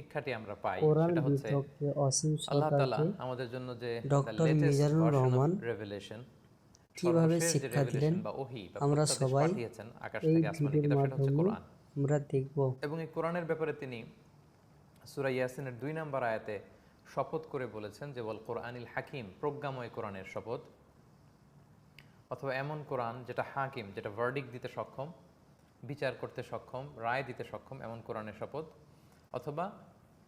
শিক্ষাটি আমরা পাই সেটা হচ্ছে আল্লাহ তাআলা আমাদের জন্য যে ডক্টর মিজানুর রহমান রেভেলেশন কীভাবে শিক্ষা দিলেন আমরা সবাই আকাশ থেকে আসমানে কিতাব সেটা হচ্ছে কোরআন। আমরা দেখব। এবং এই কোরআনের ব্যাপারে তিনি সূরা ইয়াসিনের দুই নম্বর আয়াতে শপথ করে বলেছেন যে বল কোরআনিল হাকিম প্রজ্ঞাময় কোরআনের শপথ। অথবা এমন কোরআন যেটা হাকিম যেটা ভার্ডিক দিতে সক্ষম বিচার করতে সক্ষম রায় দিতে সক্ষম এমন কোরআনের শপথ। অথবা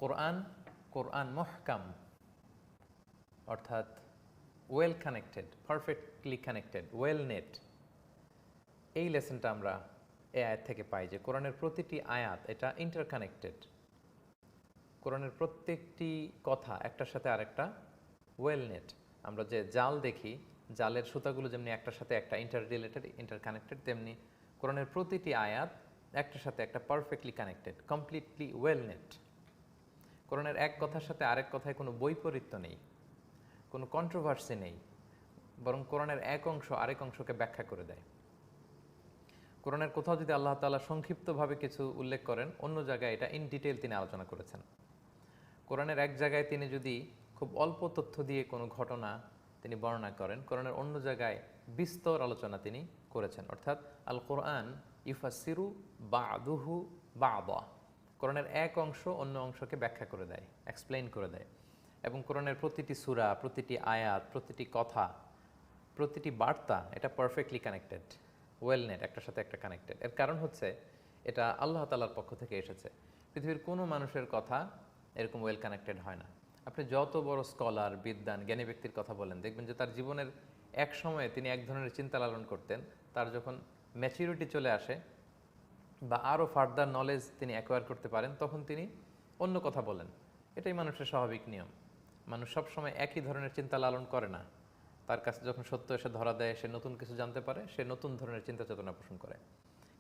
কোরআন কোরআন মহকাম, অর্থাৎ well connected perfectly connected well knit এই লেসনটা আমরা এই আয়াত থেকে পাই যে কোরআনের প্রতিটি আয়াত এটা ইন্টারকানেক্টেড কোরআনের প্রত্যেকটি কথা একটার সাথে আরেকটা ওয়েল নেট আমরা যে জাল দেখি, জালের সুতাগুলো যেমনি একটার সাথে একটা ইন্টার রিলেটেড ইন্টার কানেক্টেড তেমনি কোরআনের প্রতিটি আয়াত একটার সাথে একটা perfectly connected completely well knit কোরআনের এক কথার সাথে আরেক কথায় কোনো বৈপরীত্য নেই, কোনো কন্ট্রোভার্সি নেই, বরং কোরআনের এক অংশ আরেক অংশকে ব্যাখ্যা করে দেয়। কোরআনের কোথাও যদি আল্লাহ তাআলা সংক্ষিপ্তভাবে কিছু উল্লেখ করেন, অন্য জায়গায় এটা ইন ডিটেল তিনি আলোচনা করেছেন। কোরআনের এক জায়গায় তিনি যদি খুব অল্প তথ্য দিয়ে কোনো ঘটনা তিনি বর্ণনা করেন, কোরআনের অন্য জায়গায় বিস্তর আলোচনা তিনি করেছেন। অর্থাৎ আল কোরআন ইফাসিরু বা আদুহু বা কোরআনের এক অংশ অন্য অংশকে ব্যাখ্যা করে দেয় এক্সপ্লেন করে দেয়। এবং কোরআনের প্রতিটি সূরা, প্রতিটি আয়াত, প্রতিটি কথা, প্রতিটি বার্তা, এটা পারফেক্টলি কানেক্টেড ওয়েলনেট একটার সাথে একটা কানেক্টেড এর কারণ হচ্ছে, এটা আল্লাহ তালার পক্ষ থেকে এসেছে। পৃথিবীর কোনো মানুষের কথা এরকম ওয়েল কানেক্টেড হয় না। আপনি যত বড় স্কলার বিদ্যান জ্ঞানী ব্যক্তির কথা বলেন, দেখবেন যে তার জীবনের এক সময়ে তিনি এক ধরনের চিন্তা লালন করতেন, তার যখন ম্যাচিউরিটি চলে আসে বা আরও ফার্দার নলেজ তিনি অ্যাকোয়ার করতে পারেন, তখন তিনি অন্য কথা বলেন। এটাই মানুষের স্বাভাবিক নিয়ম। মানুষ সবসময় একই ধরনের চিন্তা লালন করে না। তার কাছে যখন সত্য এসে ধরা দেয়, সে নতুন কিছু জানতে পারে, সে নতুন ধরনের চিন্তা চেতনা পোষণ করে।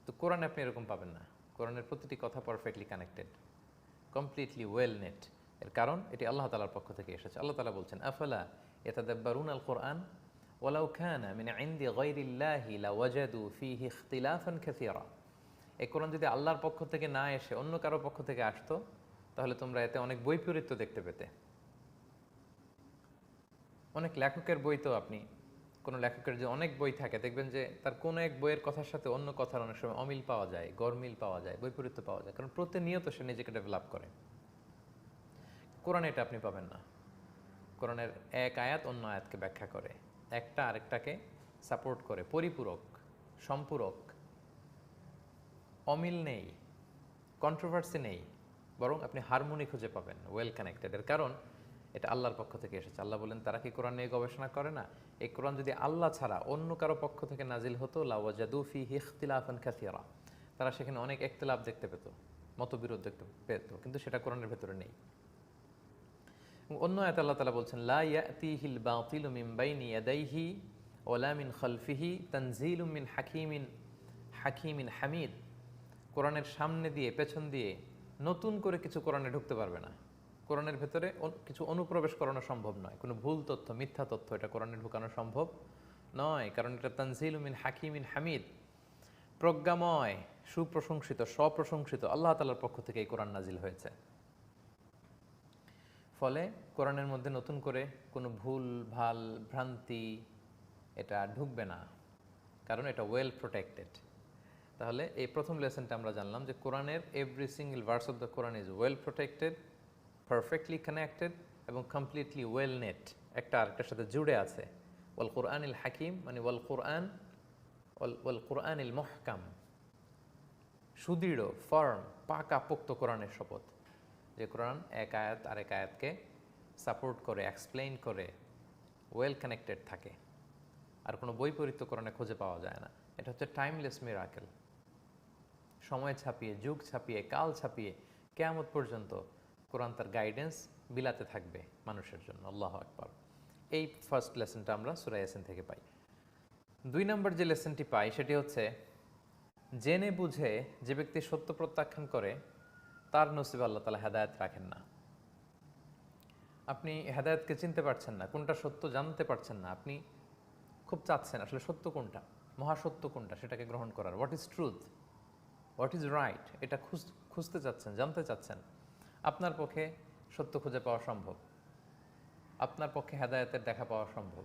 তো কোরআনে আপনি এরকম পাবেন না। কোরআনের প্রতিটি কথা perfectly connected completely well knit এর কারণ, এটি আল্লাহ তালার পক্ষ থেকে এসেছে। আল্লাহ তালা বলছেন, আফালা এতাদাব্বারুন আল কোরআন ওয়ালাউ খানা মিন ইনদি গায়রিল্লাহি লাওয়াজাদু ফীহি ইখতিলাফান কাসীরা। এই কোরআন যদি আল্লাহর পক্ষ থেকে না এসে অন্য কারও পক্ষ থেকে আসতো, তাহলে তোমরা এতে অনেক বৈপরীত্য দেখতে পেতে। অনেক লেখকের বই তো আপনি, কোনো লেখকের যে অনেক বই থাকে, দেখবেন যে তার কোনো এক বইয়ের কথার সাথে অন্য কথার অনেক সময় অমিল পাওয়া যায়, গরমিল পাওয়া যায় বৈপরীত্য পাওয়া যায়, কারণ প্রতিনিয়ত সে নিজেকে ডেভেলপ করে। কোরআনে এটা আপনি পাবেন না। কোরআনের এক আয়াত অন্য আয়াতকে ব্যাখ্যা করে। একটা আরেকটাকে সাপোর্ট করে, পরিপূরক, সম্পূরক। অমিল নেই কন্ট্রোভার্সি নেই, বরং আপনি হারমোনি খুঁজে পাবেন ওয়েল কানেক্টেড এর। কারণ এটা আল্লাহর পক্ষ থেকে এসেছে। আল্লাহ বলেন, তারা কি কোরআন নিয়ে গবেষণা করে না? এই কোরআন যদি আল্লাহ ছাড়া অন্য কারও পক্ষ থেকে নাজিল হতো লাওয়াজাদুফি হিখতিলাফান খাসিয়ারা তারা সেখানে অনেক একতলাফ দেখতে পেত, মতবিরোধ দেখতে পেত, কিন্তু সেটা কোরআনের ভেতরে নেই। অন্য আয়াত আল্লাহ তালা বলছেন, লা ইয়াতিহিল বাতিলু মিন বাইনি ইয়াদাইহি ওয়ালা মিন খালফিহি তানজিলুম মিন হাকিমিন হাকিমিন হামিদ। কোরআনের সামনে দিয়ে, পেছন দিয়ে নতুন করে কিছু কোরআনে ঢুকতে পারবে না। কোরআনের ভেতরে কিছু অনুপ্রবেশ করানো সম্ভব নয়। কোনো ভুল তথ্য, মিথ্যা তথ্য এটা কোরআনে ঢুকানো সম্ভব নয়, কারণ এটা তানজিল মিন হাকিমিন হামিদ। প্রজ্ঞাময়, সুপ্রশংসিত, স্বপ্রশংসিত আল্লাহ তালার পক্ষ থেকে এই কোরআন নাজিল হয়েছে। ফলে কোরআনের মধ্যে নতুন করে কোনো ভুল, ভালো ভ্রান্তি এটা ঢুকবে না, কারণ এটা ওয়েল প্রোটেক্টেড তাহলে এই প্রথম লেসনটা আমরা জানলাম যে কোরআনের every single verse of the Quran is well protected perfectly connected এবং কমপ্লিটলি ওয়েল নেট একটা আরেকটার সাথে জুড়ে আছে। ওয়াল কোরআন ইল হাকিম মানে ওয়াল কোরআন ওয়াল কোরআন ইল মহকাম। সুদৃঢ় ফার্ম পাকা, পোক্ত কোরআনের শপথ। যে কোরআন এক আয়াত আরেক আয়াতকে সাপোর্ট করে এক্সপ্লেইন করে ওয়েল কানেক্টেড থাকে। আর কোনো বৈপরীত্য কোরআনে খুঁজে পাওয়া যায় না। এটা হচ্ছে টাইমলেস মিরাকেল সময় ছাপিয়ে, যুগ ছাপিয়ে, কাল ছাপিয়ে, কেয়ামত পর্যন্ত কোরআন তার গাইডেন্স বিলাতে থাকবে মানুষের জন্য। আল্লাহ আকবর। এই ফার্স্ট লেসনটা আমরা সুরাই ইয়াসিন থেকে পাই। দুই নম্বর যে লেসনটি পাই সেটি হচ্ছে, জেনে বুঝে যে ব্যক্তি সত্য প্রত্যাখ্যান করে, তার নসিব আল্লাহ তালা হেদায়ত রাখেন না। আপনি হেদায়তকে চিনতে পারছেন না, কোনটা সত্য জানতে পারছেন না, আপনি খুব চাচ্ছেন আসলে সত্য কোনটা, মহাসত্য কোনটা সেটাকে গ্রহণ করার। What is truth what is right এটা খুঁজ খুঁজতে চাচ্ছেন, জানতে চাচ্ছেন। আপনার পক্ষে সত্য খুঁজে পাওয়া সম্ভব। আপনার পক্ষে হেদায়েতের দেখা পাওয়া সম্ভব।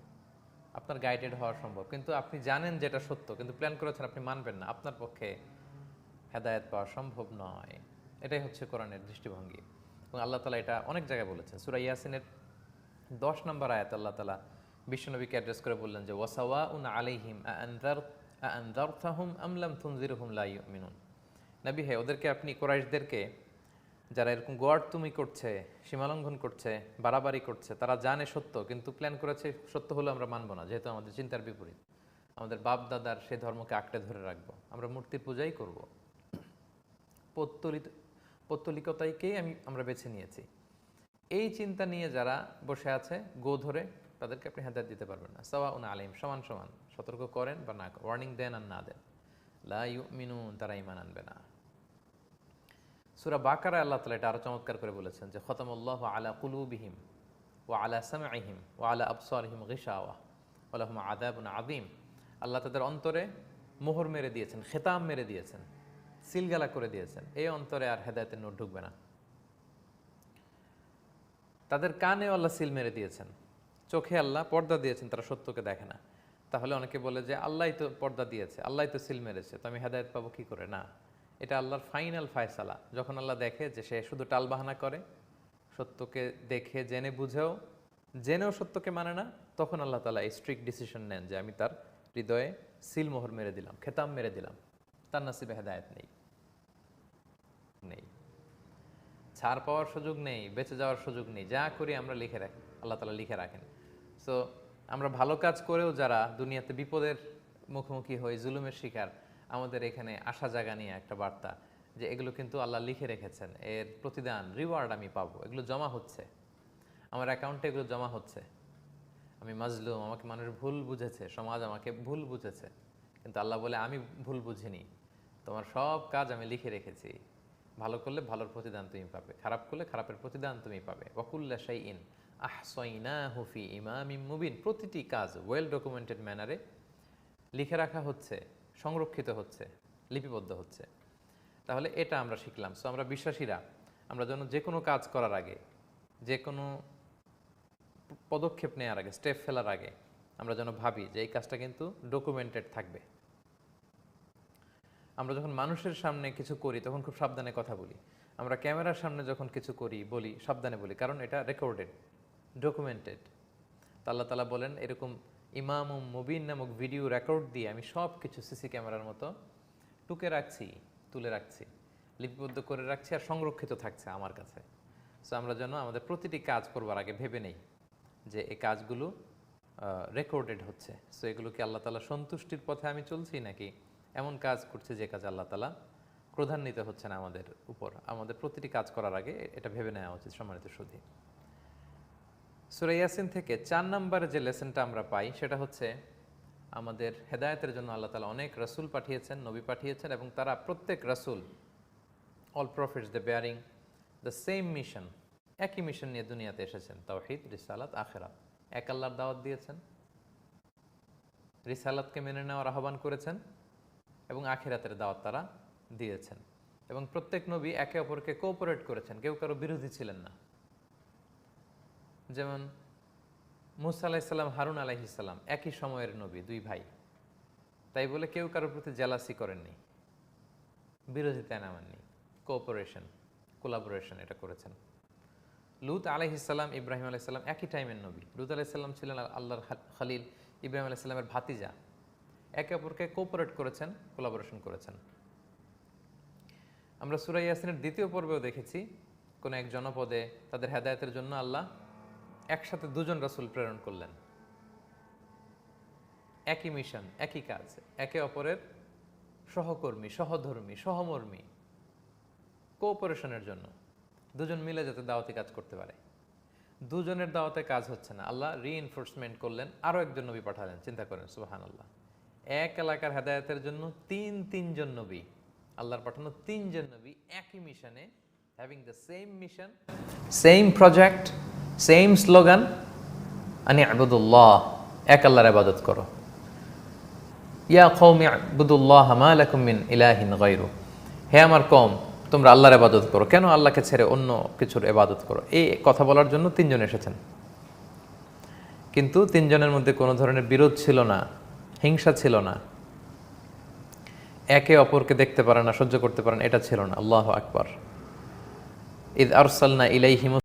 আপনার গাইডেড হওয়া সম্ভব। কিন্তু আপনি জানেন যেটা সত্য, কিন্তু প্ল্যান করেছেন, আপনি মানবেন না। আপনার পক্ষে হেদায়ত পাওয়া সম্ভব নয়। এটাই হচ্ছে কোরআনের দৃষ্টিভঙ্গি। এবং আল্লাহ তালা এটা অনেক জায়গায় বলেছেন। সুরা ইয়াসিনের দশ নম্বর আয়াত আল্লাহ তালা বিশ্বনবীকে অ্যাড্রেস করে বললেন যে ওয়াসাওয়া উন আলাইহিম আনজারতাহুম আমলাম তুনজিরহুম লা ইউমিনুন। নবী হে, ওদেরকে আপনি কোরাইশদেরকে, যারা এরকম গোয়ার তুমি করছে, সীমালঙ্ঘন করছে, বাড়াবাড়ি করছে, তারা জানে সত্য, কিন্তু প্ল্যান করেছে সত্য হলে আমরা মানবো না, যেহেতু আমাদের চিন্তার বিপরীত। আমাদের বাপ দাদার সে ধর্মকে আঁকড়ে ধরে রাখব। আমরা মূর্তির পূজাই করব। পত্তলিত পত্তলিকতাইকেই আমি আমরা বেছে নিয়েছি। এই চিন্তা নিয়ে যারা বসে আছে, গো ধরে, তাদেরকে আপনি হেদায়ত দিতে পারবেন না। সাওয়া উন আলিম, সমান সমান। সতর্ক করেন বা না ওয়ার্নিং দেন আর না দেন। লা ইউমিনুন, তারা ইমান আনবে না। সুরা বাকারা আল্লাহ তালা এটা আরও চমৎকার করে বলেছেন যে, খতমুল্লাহ আলা কুলুবিহিম ও আলা সামাইহিম ও আলা আবসারহিম গিশাওয়া ওলাহম আদাবুন আদিম আল্লাহ তাদের অন্তরে মোহর মেরে দিয়েছেন, খেতাম মেরে দিয়েছেন, সিলগালা করে দিয়েছেন। এই অন্তরে আর হেদায়তের নোট ঢুকবে না। তাদের কানে আল্লাহ সিল মেরে দিয়েছেন, চোখে আল্লাহ পর্দা দিয়েছেন, তারা সত্যকে দেখে না। তাহলে অনেকে বলে যে আল্লাহ তো পর্দা দিয়েছে আল্লাহ তো সিল মেরেছে, তো আমি হেদায়ত পাবো কি করে? না। এটা আল্লাহর ফাইনাল ফায়সালা। যখন আল্লাহ দেখে যে সে শুধু টালবাহানা করে, সত্যকে দেখে, জেনে, বুঝেও, জেনেও সত্যকে মানে না, তখন আল্লাহ তালা এই স্ট্রিক্ট ডিসিশন নেন যে আমি তার হৃদয়ে সিল মোহর মেরে দিলাম, খেতাম মেরে দিলাম। তার নাসিবে হেদায়ত নেই। নেই। ছাড় পাওয়ার সুযোগ নেই, বেঁচে যাওয়ার সুযোগ নেই, যা করি আমরা লিখে রাখি, আল্লাহ তালা লিখে রাখেন। সো আমরা ভালো কাজ করেও যারা দুনিয়াতে বিপদের মুখোমুখি হই জুলুমের শিকার আমাদের এখানে আশা জাগা নিয়ে একটা বার্তা যে এগুলো কিন্তু আল্লাহ লিখে রেখেছেন। এর প্রতিদান রিওয়ার্ড আমি পাবো। এগুলো জমা হচ্ছে। আমার অ্যাকাউন্টে এগুলো জমা হচ্ছে। আমি মাজলুম, আমাকে মানুষ ভুল বুঝেছে, সমাজ আমাকে ভুল বুঝেছে। কিন্তু আল্লাহ বলে, আমি ভুল বুঝিনি। তোমার সব কাজ আমি লিখে রেখেছি। ভালো করলে ভালোর প্রতিদান তুমি পাবে। খারাপ করলে খারাপের প্রতিদান তুমি পাবে। ওয়াকুল্লা শাই ইন আহসাইনা হুফি ইমাম মুবিন। প্রতিটি কাজ ওয়েল ডকুমেন্টেড ম্যানারে লিখে রাখা হচ্ছে। সংরক্ষিত হচ্ছে, লিপিবদ্ধ হচ্ছে। তাহলে এটা আমরা শিখলাম। সো আমরা বিশ্বাসীরা, আমরা যেন যে কোনো কাজ করার আগে, যে কোনো পদক্ষেপ নেওয়ার আগে স্টেপ ফেলার আগে, আমরা যেন ভাবি যে এই কাজটা কিন্তু ডকুমেন্টেড থাকবে। আমরা যখন মানুষের সামনে কিছু করি, তখন খুব সাবধানে কথা বলি। আমরা ক্যামেরার সামনে যখন কিছু করি, বলি, সাবধানে বলি, কারণ এটা রেকর্ডেড ডকুমেন্টেড আল্লাহ তালা বলেন, এরকম ইমাম মুবিন নামক ভিডিও রেকর্ড দিয়ে আমি সব কিছু সিসি ক্যামেরার মতো টুকে রাখছি, তুলে রাখছি, লিপিবদ্ধ করে রাখছি আর সংরক্ষিত থাকছে আমার কাছে। সো আমরা যেন আমাদের প্রতিটি কাজ করবার আগে ভেবে নেই যে এই কাজগুলো রেকর্ডেড হচ্ছে। সো এগুলো কি আল্লাহ তালা সন্তুষ্টির পথে আমি চলছি নাকি এমন কাজ করছে যে কাজ আল্লাহ তালা ক্রধান্বিত না আমাদের উপর? আমাদের প্রতিটি কাজ করার আগে এটা ভেবে নেওয়া উচিত সম্মানিত সুধী সুরা ইয়াসিন থেকে চার নম্বরে যে লেসনটা আমরা পাই, সেটা হচ্ছে আমাদের হেদায়তের জন্য আল্লাহ তালা অনেক রাসূল পাঠিয়েছেন, নবী পাঠিয়েছেন এবং তারা প্রত্যেক রাসূল all prophets the bearing the same mission একই মিশন নিয়ে দুনিয়াতে এসেছেন। তাওহিদ, রিসালাত, আখেরাত। এক আল্লাহর দাওয়াত দিয়েছেন। রিসালাতকে মেনে নেওয়ার আহ্বান করেছেন এবং আখেরাতের দাওয়াত তারা দিয়েছেন। এবং প্রত্যেক নবী একে অপরকে কোঅপারেট করেছেন। কেউ কারও বিরোধী ছিলেন না। যেমন মুসা আলাহিসাল্লাম হারুন আলাইহিসাল্লাম একই সময়ের নবী, দুই ভাই। তাই বলে কেউ কারোর প্রতি জেলাসি করেননি বিরোধিতায় নামাননি কোঅপারেশন কোলাবোরেশন এটা করেছেন। লুত আলাইহিসাল্লাম ইব্রাহিম আলাইসাল্লাম একই টাইমের নবী। লুত আলাইসাল্লাম ছিলেন আল্লাহর খালিল, ইব্রাহিম আলাইসাল্লামের ভাতিজা। একে অপরকে কোঅপারেট করেছেন কোলাবোরেশন করেছেন। আমরা সুরাই ইয়াসিনের দ্বিতীয় পর্বেও দেখেছি, কোন এক জনপদে তাদের হেদায়তের জন্য আল্লাহ একসাথে দুজন রাসূল প্রেরণ করলেন। একই মিশন, একই কাজ, একে অপরের সহকর্মী, সহধর্মী, সহমর্মী, কোঅপারেশনের জন্য। দুজন মিলে যাতে দাওয়াতি কাজ করতে পারে। দুজনের দাওয়াতে কাজ হচ্ছে না। আল্লাহ রিইনফোর্সমেন্ট করলেন। আরও একজন নবী পাঠালেন। চিন্তা করেন সুবাহান আল্লাহ এক এলাকার হেদায়তের জন্য তিন তিনজন নবী, আল্লাহর পাঠানো তিনজন নবী একই মিশনে having the same mission same project same slogan আনি আবুদুল্লাহ এক আল্লাহর আবাদত করো। ইয়া কৌমি আবুদুল্লাহ মা লাকুম মিন ইলাহিন গায়রু হে আমার কম তোমরা আল্লাহর এবাদত করো। কেন আল্লাহকে ছেড়ে অন্য কিছুর এবাদত করো? এই কথা বলার জন্য তিনজন এসেছেন। কিন্তু তিনজনের মধ্যে কোনো ধরনের বিরোধ ছিল না, হিংসা ছিল না। একে অপরকে দেখতে পারে না, সহ্য করতে পারে না, এটা ছিল না। আল্লাহ আকবার। ইদ আরসালনা ইলাইহিম